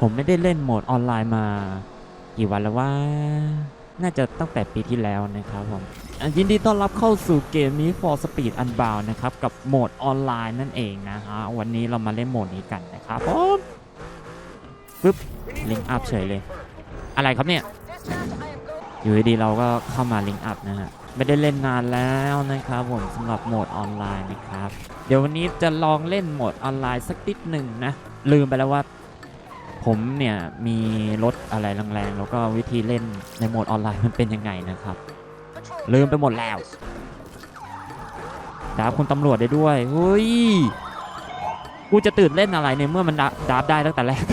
ผมไม่ได้เล่นโหมดออนไลน์มา กี่วันแล้วว่า น่าจะตั้งแต่ปีที่แล้วนะครับผมอะยินดีต้อนรับเข้าสู่เกมนี้ For Speed Unbound นะครับ กับโหมดออนไลน์นั่นเองนะฮะ วันนี้เรามาเล่นโหมดนี้กันนะครับผมปึ๊บลิงก์อัพเฉยเลย อะไรครับเนี่ย อยู่ดีเราก็เข้ามาลิงก์อัพนะฮะไม่ได้เล่นนานแล้วนะครับผมสำหรับโหมดออนไลน์นะครับ เดี๋ยววันนี้จะลองเล่นโหมดออนไลน์สักนิดหนึ่งนะ ลืมไปแล้วว่า ผมเนี่ยมีรถอะไรแรงๆ แล้วก็วิธีเล่นในโหมดออนไลน์มันเป็นยังไงนะครับ ลืมไปหมดแล้วดาบคุณตำรวจได้ด้วยเฮ้ยกูจะตื่นเล่นอะไรในเมื่อมันดาดาบได้ตั้งแต่แรก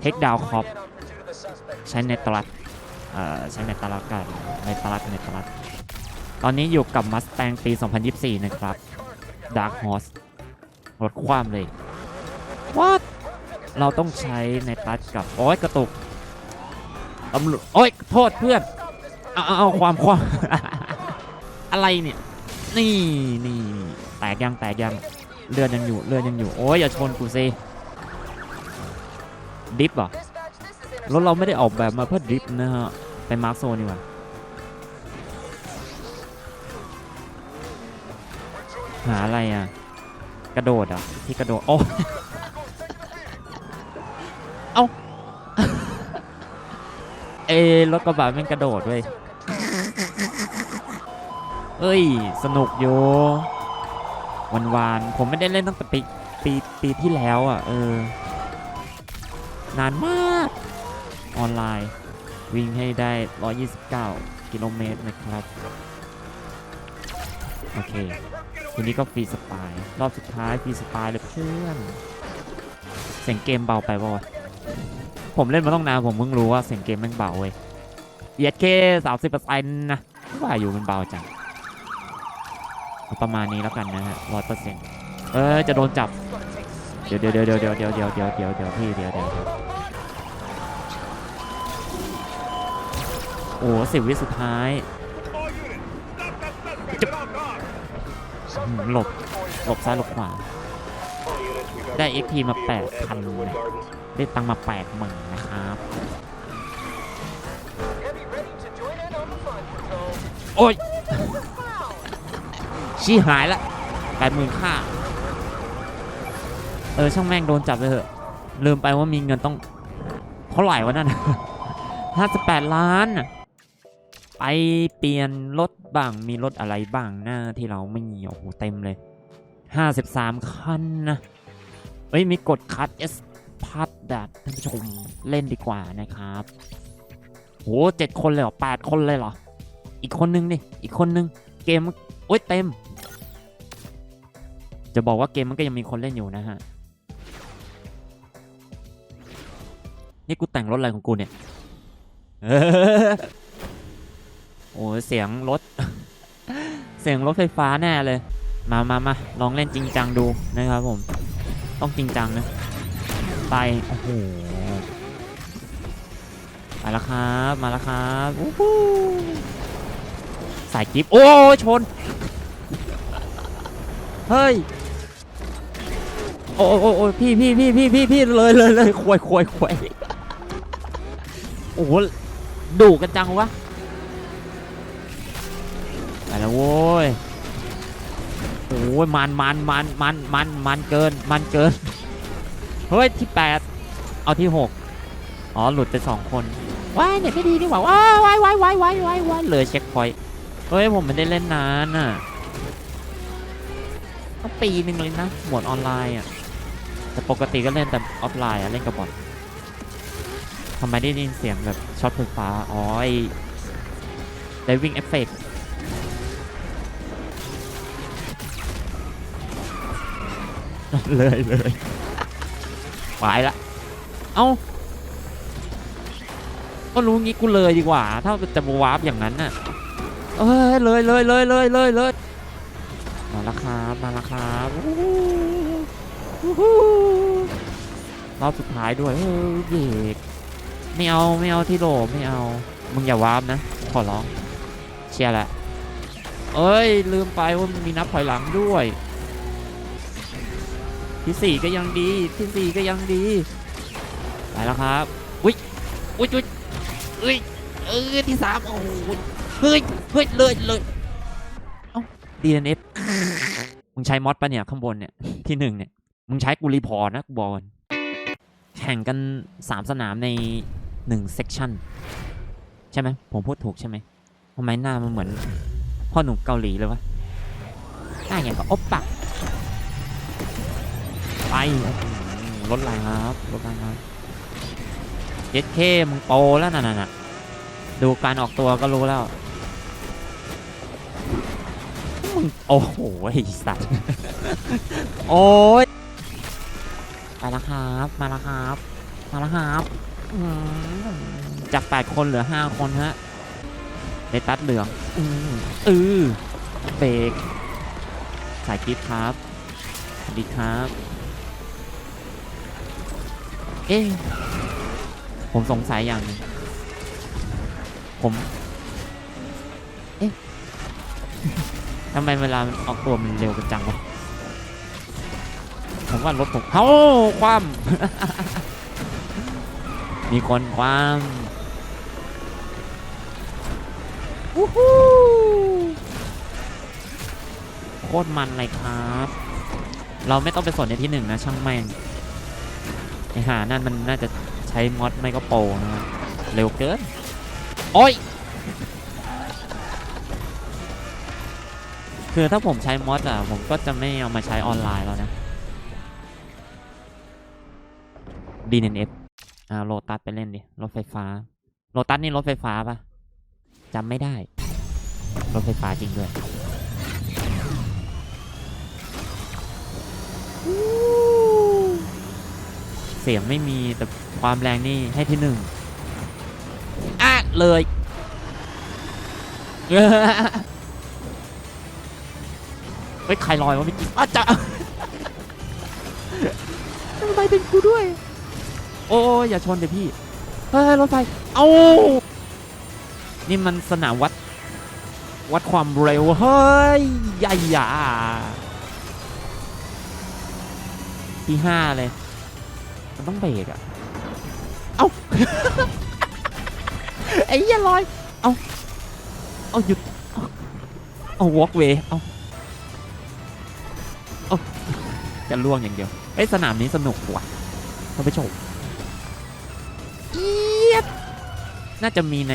เทคดาวคอปใช้เนตรัสเอ่อใช้เนตรัสกันเนตรัสเนตรัสตอนนี้อยู่กับมัสแตงปี 2024 นะครับ Dark Horse รถคว่ำเลย What เราต้องใช้ในตัดกับโอ้ยกระตุกตำรวจโอ้ยโทษเพื่อนเอาเอาความความอะไรเนี่ยนี่นี่แตกยังแตกยังเลือดยังอยู่เลือดยังอยู่โอ้ยอย่าชนกูสิดิฟเหรอรถเราไม่ได้ออกแบบมาเพื่อดริฟนะฮะไปมาร์คโซนดีกว่าหาอะไรอะ กระโดดอะที่กระโดดโอ้ เอา เอรถกระบะแม่งกระโดดเว้ยเอ้ย สนุกอยู่วันวานผมไม่ได้เล่นตั้งแต่ปีปีปีที่แล้วอะ เออ นานมาก ออนไลน์ วิ่งให้ได้ 129 กิโลเมตรนะครับ โอเค ทีนี้ก็ฟรีสไตล์รอบสุดท้ายฟรีสไตล์เลยเพื่อน เสียงเกมเบาไปป่ะ ผมเล่นมาต้องนานผมเพิ่งรู้ว่าเสียงเกมแม่งเบาเว้ยเยียดเคสามสิบเปอร์เซ็นต์นะว่าอยู่มันเบาจังประมาณนี้แล้วกันนะฮะร้อยเปอร์เซ็นต์เออจะโดนจับ เดี๋ยวเดี๋ยวเดี๋ยวเดี๋ยวเดี๋ยวเดี๋ยวเดี๋ยวเดี๋ยวเดี๋ยวพี่เดี๋ยวเดี๋ยวโอ้สิบวิสุดท้ายหลบหลบซ้ายหลบขวาได้ XP มา8 0 0 0เลย ได้ตังค์มา8หมื่นนะครับ โอ้ยชี้หายละแปดหมื่นค่า เออ ช่างแม่งโดนจับไปเถอะ ลืมไปว่ามีเงินต้องเท่าไหร่วะนั่นห้าสิบแปดล้านน่ะไปเปลี่ยนรถบ้างมีรถอะไรบ้างหน้าที่เราไม่มีโอ้โหเต็มเลย 53 คันนะเอ้ย มีกดคัด S พัดดัดท่านผู้ชมเล่นดีกว่านะครับโหเจ็ดคนเลยเหรอแปดคนเลยเหรอ อีกคนนึงดิอีกคนนึงเกมมันโอ้ยเต็ม จะบอกว่าเกมมันก็ยังมีคนเล่นอยู่นะฮะนี่กูแต่งรถอะไรของกูเนี่ยโอ้เสียงรถ เสียงรถไฟฟ้าแน่เลย มามามาลองเล่นจริงจังดูนะครับผม ต้องจริงจังนะ ไป โอ้โห มาแล้วครับ มาแล้วครับอู้หูสายกิฟโอ้ยชน เฮ้ย โอ้โอ้โอ้พี่พี่พี่พี่พี่พี่เลยเลยเลยควยควยควยโอ้โหดุกันจังวะไปแล้วโว้ยโอ้ยมันมันมันมันมันมันเกินมันเกิน เฮ้ยที่แปดเอาที่หกอ๋อหลุดไปสองคนว้ายเน็ตไม่ดีนี่หว่าว้ายว้ายว้ายว้ายว้ายว้ายว้ายเลยเช็คพอยต์เฮ้ยผมไม่ได้เล่นนานอะต้องปีหนึ่งเลยนะหมวดออนไลน์อะแต่ปกติก็เล่นแต่ออฟไลน์อะเล่นกับบอททำไมได้ยินเสียงแบบช็อตไฟฟ้าอ๋อไอ diving effect เลยเลย ไปละ เอ้า ก็รู้งี้กูเลยดีกว่า ถ้าจะมาวาร์ปอย่างนั้นน่ะ เอ้ยเลยเลยเลยเลยเลยเลยมาละครับมาละครับรอบสุดท้ายด้วยเฮ้ยเด็กไม่เอาไม่เอาที่โหลไม่เอา มึงอย่าวาร์ปนะ ขอร้อง เชียร์แหละ เอ้ยลืมไปว่ามันมีนับถอยหลังด้วย ที่สี่ก็ยังดีที่สี่ก็ยังดีไปแล้วครับอุ้ยอุ้ยอุ้ยเอ้ยเออที่สามโอ้โหเฮ้ยเฮ้ยเลยเลยเอ้า DNF มึงใช้มอดปะเนี่ยข้างบนเนี่ยที่หนึ่งเนี่ยมึงใช้กูรีพอร์ตนะกูบอกก่อนแข่งกันสามสนามในหนึ่งเซกชันใช่ไหมผมพูดถูกใช่ไหมทำไมหน้ามันเหมือนพ่อหนุ่มเกาหลีเลยวะหน้าอย่างกับอบปะ ไปรถแรงครับรถแรงครับเจ็ดเคมึงโปรแล้วน่ะน่ะดูการออกตัวก็รู้แล้วมึงโอ้โหไอ้สัตว์โอ้ยไปแล้วครับ มาแล้วครับ มาแล้วครับอืมจากแปดคนเหลือห้าคนฮะในตัดเหลืองอืออือเบรกสายกิฟต์ครับ สวัสดีครับ เอ๊ะผมสงสัยอย่างนึงผมเอ๊ะทำไมเวลามันออกตัวมันเร็วกันจังวะผมว่ารถผมเฮ้าคว่ำมีคนคว่ำวู้ฮู้โคตรมันเลยครับ เราไม่ต้องไปสนในที่หนึ่งนะช่างแม่ง ไอหานั่นมันน่าจะใช้มอดไม่ก็โปรนะครับเร็วเกิน โอ้ย คือถ้าผมใช้มอดอะ ผมก็จะไม่เอามาใช้ออนไลน์แล้วนะ DNF อ่าโลตัสไปเล่นดิ รถไฟฟ้า โลตัสนี่รถไฟฟ้าปะจำไม่ได้ รถไฟฟ้าจริงด้วย สียงไม่มีแต่ความแรงนี่ให้ที่หนึ่งอะเลยเฮ้ยใครลอยวะเมื่อกี้อ้าจะทำไมเป็นกูด้วย โอ้ยอย่าชนเดี๋ยวพี่ เฮ้ยรถไฟ เอา นี่มันสนามวัด วัดความเร็ว เฮ้ยใหญ่ยาที่ห้าเลย มันต้องเบรกอะเอาไอ้เหี้ยลอย เอาเอาหยุด เอาเอาวอล์กเวเอาเอาจะล่วงอย่างเดียวไอ้ยสนามนี้สนุกว่ะท่านผู้ชมเอียดน่าจะมีใน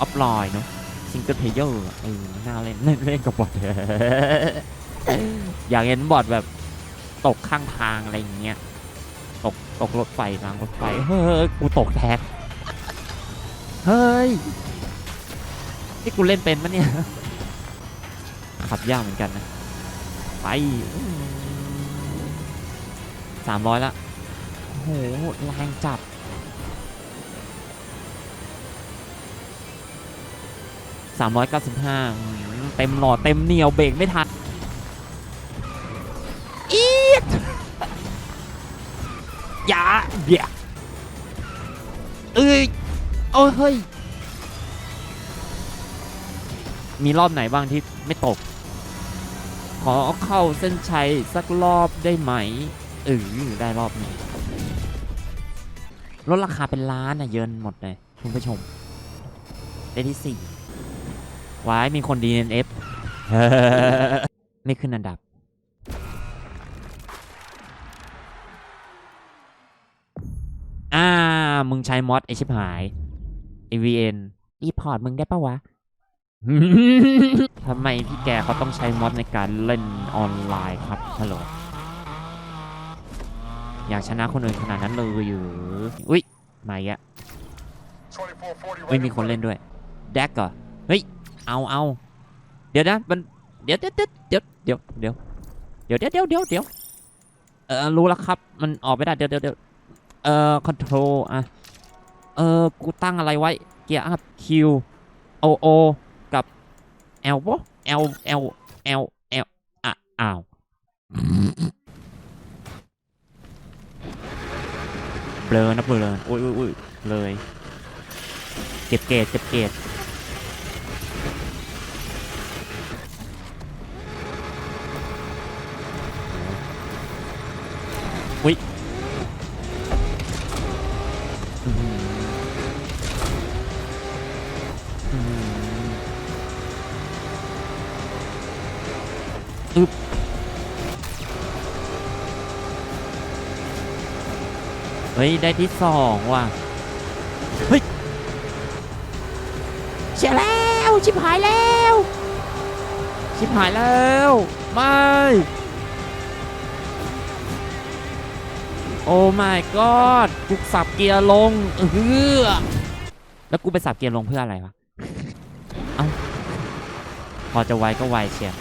ออฟไลน์เนาะซิงเกิลเพลเยอร์เออน่าเล่นเล่นเล่นกับบอท อยากเห็นบอทแบบตกข้างทางอะไรอย่างเงี้ย ตกรถไฟรางรถไฟ เฮ้ย กูตกแท็ก เฮ้ย นี่กูเล่นเป็นปะเนี่ย ขับยากเหมือนกันนะ ไปสามร้อยละ โอ้โหแรงจัดสามร้อยเก้าสิบห้าเต็มหลอดเต็มเหนียวเบรกไม่ทัน อย่าเบียเอ้ยโอ้ยเฮ้ย มีรอบไหนบ้างที่ไม่ตก ขอเข้าเส้นชัยสักรอบได้ไหมเออได้รอบนี้ลดราคาเป็นล้านอะเยินหมดเลยคุณผู้ชม ได้ที่สี่ไว้มีคน DNF ไม่ขึ้นอันดับ มึงใช้มอดไอชิบหาย AVN อีพอร์ตมึงได้ปะวะ ทำไมพี่แกเขาต้องใช้มอดในการเล่นออนไลน์ครับฮัลโหลอยากชนะคนอื่นขนาดนั้นเลยอยู่ อุ้ยมาอีกอะไม่มีคนเล่นด้วย แดกเหรอเฮ้ย เอาเอาเดี๋ยวนะ มันเดี๋ยวเดี๋ยวเดี๋ยวเดี๋ยวเดี๋ยวเดี๋ยวเดี๋ยวเดี๋ยวเดี๋ยวเดี๋ยวเออรู้แล้วครับ มันออกไม่ได้ เดี๋ยวเดี๋ยวเดี๋ยว เอ่อคอนโทรลอะ เออกูตั้งอะไรไว้ เกียร์อัพ Q O O กับ L ปะ L L L L อะอ้าวเบลอนะเบลออุ้ยอุ้ยอุ้ยเลย เก็บเกตเก็บเกต ฮ้ย ได้ที่สองว่ะ เฮ้ยเชียแล้ว ชิบหายแล้ว ชิบหายแล้ว ไม่ โอ้ my god กูสับเกียร์ลงเออแล้วกูไปสับเกียร์ลงเพื่ออะไรวะ เอ้า พอจะไวก็ไวเชียร์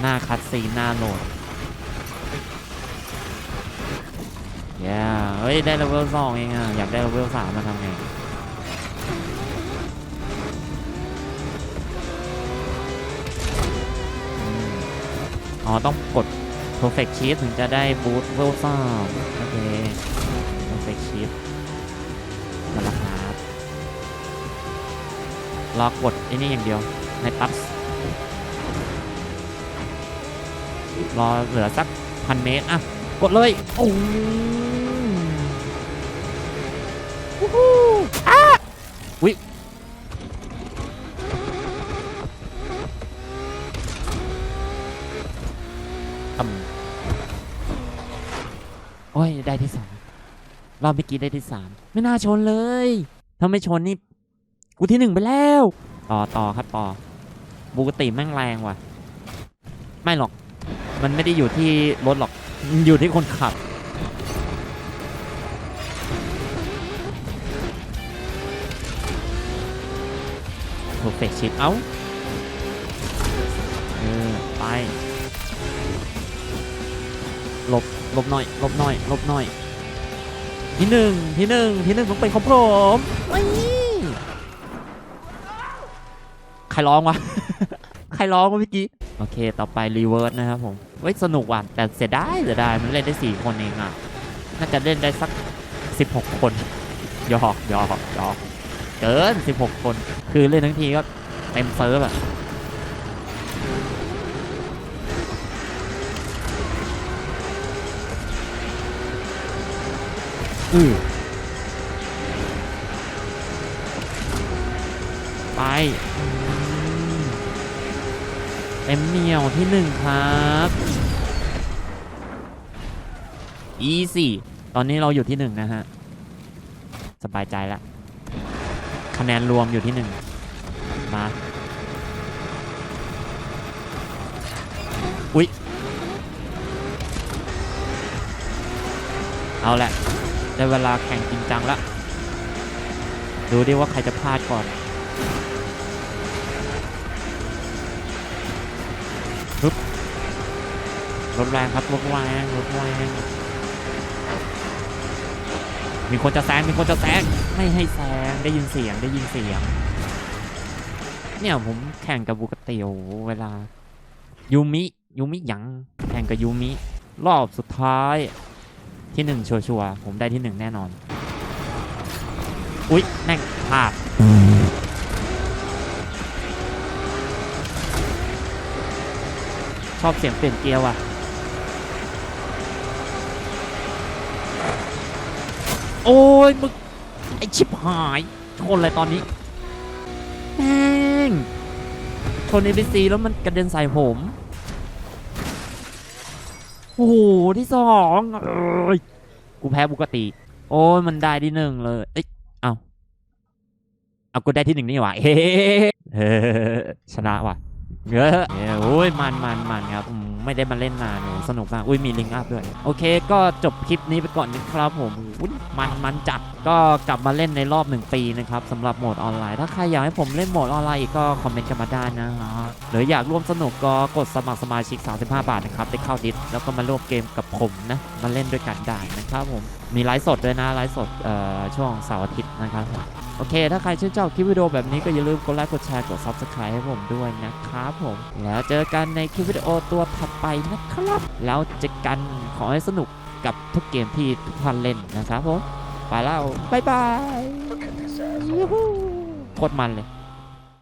หน้าคัดซีนหน้าโหลด เย้เฮ้ย ได้เลเวลสองเองอะอยากได้เลเวลสามมาทำไงอ๋อ ต้องกด perfect shift ถึงจะได้บูทเวลซ่าโอเค perfect shift มาแล้วครับรอกดไอ้นี่อย่างเดียว ในตับรอเหลือสักพันเมตร อะ กดเลย โอ้ อ้าวิอืมโอ้ย ได้ที่สองรอบเมื่อกี้ได้ที่สามไม่น่าชนเลย ถ้าไม่ชนนี่กูที่หนึ่งไปแล้ว ต่อต่อครับต่อบูกติแม่งแรงว่ะ ไม่หรอก มันไม่ได้อยู่ที่รถหรอก อยู่ที่คนขับ perfect shift เอ้าเออไปหลบหลบหน่อยหลบหน่อยหลบหน่อยที่หนึ่งที่หนึ่งที่หนึ่งต้องเป็นของผมไม่ใครร้องวะ ใครร้องวะเมื่อกี้โอเค ต่อไปรีเวิร์สนะครับผมเว้ย สนุกว่ะ แต่เสียดายเสียดายมันเล่นได้ 4 คนเองอะ น่าจะเล่นได้สัก 16 คน ยอกยอกหยอก เกิน 16 คน คือเล่นทั้งทีก็เต็มเซิร์ฟอะอือไปอืมเต็มเหนียวที่หนึ่งครับ easy ตอนนี้เราอยู่ที่หนึ่งนะฮะ สบายใจแล้ว คะแนนรวมอยู่ที่หนึ่งมาอุ๊ยเอาแหละ ได้เวลาแข่งจริงจังล้วดูดิว่าใครจะพลาดก่อนปึ๊บรถแรงครับรถแรงรถแรง มีคนจะแซงมีคนจะแซงไม่ให้แซงได้ยินเสียงได้ยินเสียง เนี่ยผมแข่งกับบุกติโอเวลายูมิยูมิหยังแข่งกับยูมิรอบสุดท้ายที่หนึ่งชัวร์ๆผมได้ที่หนึ่งแน่นอน อุ๊ยแม่งพลาดชอบเสียงเปลี่ยนเกียร์ว่ะ โอ้ยมึงไอชิบหายชนเลยตอนนี้แม่งชนเอ c ซีแล้วมันกระเด็นใส่ผม โอ้โห ที่สองเอ้ยกูแพ้ปกติ โอ้ยมันได้ที่หนึ่งเลย เอ้ยเอาเอากูได้ที่หนึ่งนี่หว่าเฮ้ชนะว่ะเฮ้ยโอ้ยมันมันมันครับไม่ได้มาเล่นนานสนุกมาก อุ้ยมีลิงก์อัพด้วย โอเค ก็จบคลิปนี้ไปก่อนนะครับผมอุ๊ย มันมันจัดก็กลับมาเล่นในรอบหนึ่งปีนะครับสำหรับโหมดออนไลน์ ถ้าใครอยากให้ผมเล่นโหมดออนไลน์อีกก็คอมเมนต์กันมาได้นะฮะหรืออยากร่วมสนุกก็กดสมัครสมาชิก 35 บาทนะครับได้เข้าดิสแล้วก็มาร่วมเกมกับผมนะมาเล่นด้วยกันได้นะครับผมมีไลฟ์สดด้วยนะไลฟ์สดเอ่อช่วงเสาร์อาทิตย์นะครับโอเค ถ้าใครชื่นชอบคลิปวิดีโอแบบนี้ก็อย่าลืมกดไลค์ กดแชร์ กด Subscribe ให้ผมด้วยนะครับผม แล้วเจอกันในคลิปวิดีโอตัวถัดไปนะครับ แล้วเจอกันขอให้สนุก กับทุกเกมที่ทุกท่านเล่นนะครับผม ไปแล้ว บ๊ายบาย Look at this asshole. ยูฮูโคตรมันเลย